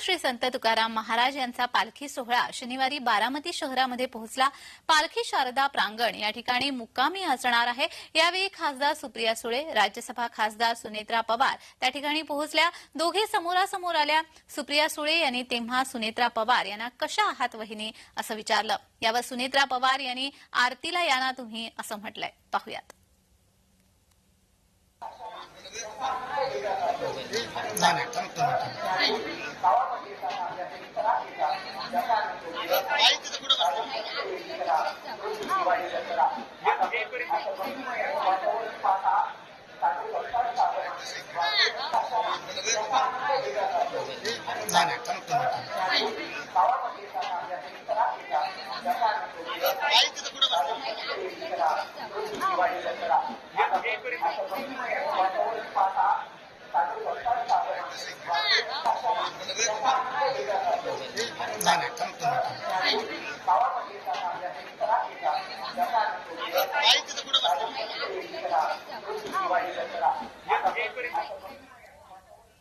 श्री संत तुकाराम महाराज यांचा पालखी सोहळा शनिवारी बारामती शहरामध्ये पोहोचला. पालखी शारदा प्रांगण या ठिकाणी मुक्कामी असणार आहे. यावेळी खासदार सुप्रिया सुळे राज्यसभा खासदार सुनेत्रा पवार त्या ठिकाणी पोहोचल्या. दोघे समोरासमोर आल्या. सुप्रिया सुळे यांनी तेव्हा सुनेत्रा पवार यांना कशा आहात वहिनी असं विचारलं. यावर सुनेत्रा पवार यांनी आरतीला या ना तुम्ही असं म्हटलंय. पाहुयात. नाही sana talaka mutum sana talaka mutum